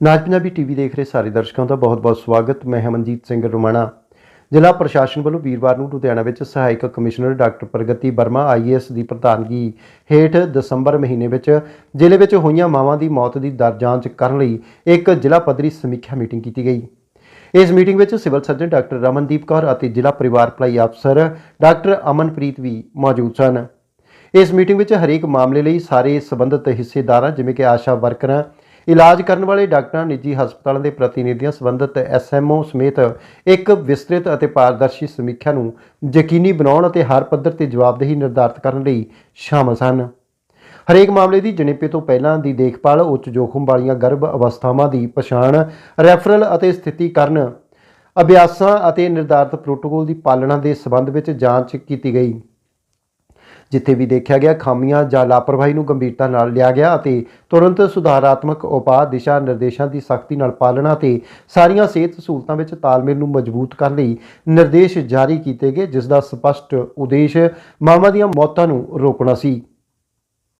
ਨਾਜ Punjabi TV ਦੇਖ ਰਹੇ ਸਾਰੇ ਦਰਸ਼ਕਾਂ ਦਾ ਬਹੁਤ-ਬਹੁਤ ਸਵਾਗਤ। ਮੈਂ ਹਮਨਜੀਤ ਸਿੰਘ ਰੁਮਾਣਾ। ਜ਼ਿਲ੍ਹਾ ਪ੍ਰਸ਼ਾਸਨ ਵੱਲੋਂ ਵੀਰਵਾਰ ਨੂੰ ਲੁਧਿਆਣਾ ਵਿੱਚ ਸਹਾਇਕ commissioner doctor Pragati Verma IAS ਦੀ ਪ੍ਰਧਾਨਗੀ ਹੇਠ ਦਸੰਬਰ ਮਹੀਨੇ ਵਿੱਚ ਜ਼ਿਲ੍ਹੇ ਵਿੱਚ ਹੋਈਆਂ ਮਾਵਾਂ ਦੀ ਮੌਤ ਦੀ ਦਰ ਜਾਂਚ ਕਰਨ ਲਈ ਇੱਕ ਜ਼ਿਲ੍ਹਾ ਪੱਧਰੀ ਸਮੀਖਿਆ ਮੀਟਿੰਗ ਕੀਤੀ ਗਈ। ਇਸ ਮੀਟਿੰਗ ਵਿੱਚ civil surgeon doctor Ramandeep Kaur ਅਤੇ ਜ਼ਿਲ੍ਹਾ ਪਰਿਵਾਰ ਭਲਾਈ ਅਫਸਰ ਡਾਕਟਰ ਅਮਨਪ੍ਰੀਤ ਵੀ ਮੌਜੂਦ ਸਨ। ਇਸ ਮੀਟਿੰਗ ਵਿੱਚ ਹਰੇਕ ਮਾਮਲੇ ਲਈ ਸਾਰੇ ਸਬੰਧਤ ਹਿੱਸੇਦਾਰਾਂ ਜਿਵੇਂ ਕਿ ਆਸ਼ਾ ਵਰਕਰਾਂ ਇਲਾਜ ਕਰਨ ਵਾਲੇ ਡਾਕਟਰਾਂ, ਨਿੱਜੀ ਹਸਪਤਾਲਾਂ ਦੇ ਪ੍ਰਤੀਨਿਧੀਆਂ ਸੰਬੰਧਿਤ ਐਸਐਮਓ ਸਮੇਤ ਇੱਕ ਵਿਸਤ੍ਰਿਤ ਅਤੇ ਪਾਰਦਰਸ਼ੀ ਸਮੀਖਿਆ ਨੂੰ ਯਕੀਨੀ ਬਣਾਉਣ ਅਤੇ ਹਰ ਪੱਧਰ ਤੇ ਜਵਾਬਦੇਹੀ ਨਿਰਧਾਰਤ ਕਰਨ ਲਈ ਸ਼ਾਮਲ ਸਨ। ਹਰੇਕ ਮਾਮਲੇ ਦੀ ਜਣੇਪੇ ਤੋਂ ਪਹਿਲਾਂ ਦੀ ਦੇਖਭਾਲ, ਉੱਚ ਜੋਖਮ ਵਾਲੀਆਂ ਗਰਭ ਅਵਸਥਾਵਾਂ ਦੀ ਪਛਾਣ, ਰੈਫਰਲ ਅਤੇ ਸਥਿਤੀਕਰਨ ਅਭਿਆਸਾਂ ਅਤੇ ਨਿਰਧਾਰਤ ਪ੍ਰੋਟੋਕੋਲ ਦੀ ਪਾਲਣਾ ਦੇ ਸਬੰਧ ਵਿੱਚ ਜਾਂਚ ਕੀਤੀ ਗਈ। ਜਿੱਥੇ ਵੀ ਦੇਖਿਆ ਗਿਆ, ਖਾਮੀਆਂ ਜਾਂ ਲਾਪਰਵਾਹੀ ਨੂੰ ਗੰਭੀਰਤਾ ਨਾਲ ਲਿਆ ਗਿਆ ਅਤੇ ਤੁਰੰਤ ਸੁਧਾਰਾਤਮਕ ਉਪਾਅ, ਦਿਸ਼ਾ ਨਿਰਦੇਸ਼ਾਂ ਦੀ ਸਖਤੀ ਨਾਲ ਪਾਲਣਾ ਤੇ ਸਾਰੀਆਂ ਸਿਹਤ ਸਹੂਲਤਾਂ ਵਿੱਚ ਤਾਲਮੇਲ ਨੂੰ ਮਜ਼ਬੂਤ ਕਰਨ ਲਈ ਨਿਰਦੇਸ਼ ਜਾਰੀ ਕੀਤੇ ਗਏ, ਜਿਸ ਦਾ ਸਪਸ਼ਟ ਉਦੇਸ਼ ਮਾਵਾਂ ਦੀਆਂ ਮੌਤਾਂ ਨੂੰ ਰੋਕਣਾ ਸੀ।